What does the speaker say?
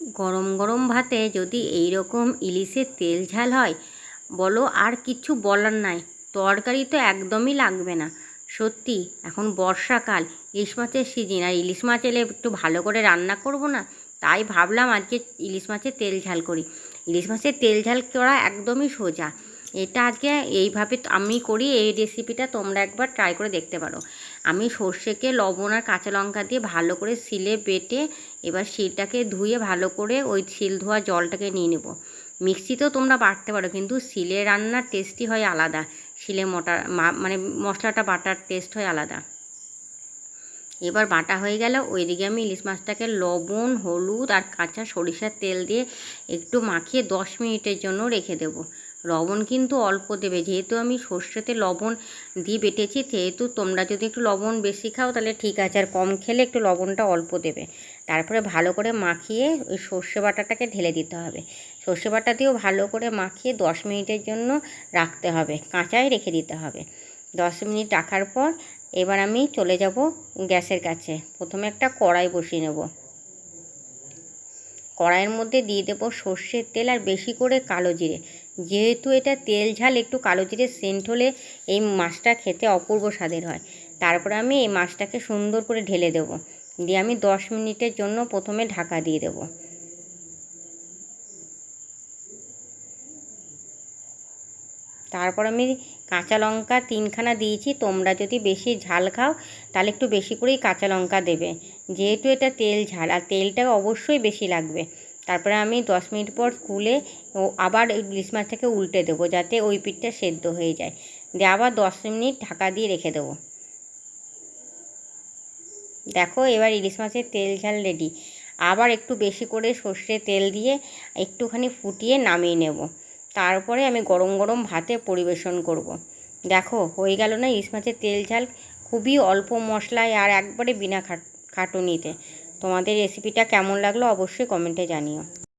গরম গরম ভাতে যদি এই রকম ইলিশের তেল ঝাল হয়, বলো আর কিছু বলার নাই। তরকারি তো একদমই লাগবে না। সত্যি, এখন বর্ষাকাল, ইলিশ মাছের সিজন আর ইলিশ মাছ এলে একটু ভালো করে রান্না করব না? তাই ভাবলাম আজকে ইলিশ মাছের তেল ঝাল করি। ইলিশ মাছের তেল ঝাল করা একদমই সোজা। এটা আজকে এইভাবে আমি করি, এই রেসিপিটা তোমরা একবার ট্রাই করে দেখতে পারো। আমি সর্ষেকে, লবণ আর কাঁচা লঙ্কা দিয়ে ভালো করে শিলে বেটে এবার শিলটাকে ধুয়ে ভালো করে ওই শিল ধোয়া জলটাকে নিয়ে নেব। মিক্সিতেও তোমরা বাটতে পারো, কিন্তু শিলে রান্নার টেস্টই হয় আলাদা। শিলে মোটা মানে মশলাটা, বাটার টেস্ট হয় আলাদা। এবার বাটা হয়ে গেল ওইদিকে আমি ইলিশ মাছটাকে লবণ, হলুদ আর কাঁচা সরিষার তেল দিয়ে একটু মাখিয়ে দশ মিনিটের জন্য রেখে দেবো। লবণ কিন্তু অল্প দেবে। যেহেতু আমি সর্ষেতে লবণ দিয়ে বেটেছি সেহেতু তোমরা যদি একটু লবণ বেশি খাও তাহলে ঠিক আছে। আর কম খেলে একটু লবণটা অল্প দেবে। তারপরে ভালো করে মাখিয়ে ওই সর্ষে বাটাটাকে ঢেলে দিতে হবে। সর্ষে বাটা দিয়েও ভালো করে মাখিয়ে দশ মিনিটের জন্য রাখতে হবে। কাঁচাই রেখে দিতে হবে। দশ মিনিট রাখার পর এবার আমি চলে যাব গ্যাসের কাছে। প্রথমে একটা কড়াই বসিয়ে নেব। কড়াইয়ের মধ্যে দিয়ে দেবো সর্ষের তেল আর বেশি করে কালো জিরে। যেহেতু এটা তেল ঝাল, একটু কালো জিরে সেন্ট হলে এই মাছটা খেতে অপূর্ব স্বাদের হয়। তারপরে আমি এই মাছটাকে সুন্দর করে ঢেলে দেব। দিয়ে আমি দশ মিনিটের জন্য প্রথমে ঢাকা দিয়ে দেবো। তারপর আমি কাঁচা লঙ্কা তিনখানা দিয়েছি। তোমরা যদি বেশি ঝাল খাও, তাহলে একটু বেশি করেই কাঁচা লঙ্কা দেবে। যেহেতু এটা তেল ঝাল, আর তেলটা অবশ্যই বেশি লাগবে। তারপরে আমি দশ মিনিট পর খুলে ও আবার এই ইলিশ মাছটাকে উল্টে দেবো, যাতে ওই পিঠটা সেদ্ধ হয়ে যায়। দিয়ে আবার দশ মিনিট ঢাকা দিয়ে রেখে দেবো। দেখো, এবার ইলিশ মাছের তেল ঝাল রেডি। আবার একটু বেশি করে সর্ষে তেল দিয়ে একটুখানি ফুটিয়ে নামিয়ে নেব। তারপরে আমি গরম গরম ভাতে পরিবেশন করব। দেখো, হয়ে গেল না ইলিশ মাছের তেল ঝাল। খুবই অল্প মশলায় আর একবারে বিনা খাট খাটুনিতে। তোমাদের রেসিপিটা কেমন লাগল অবশ্যই কমেন্টে জানিও।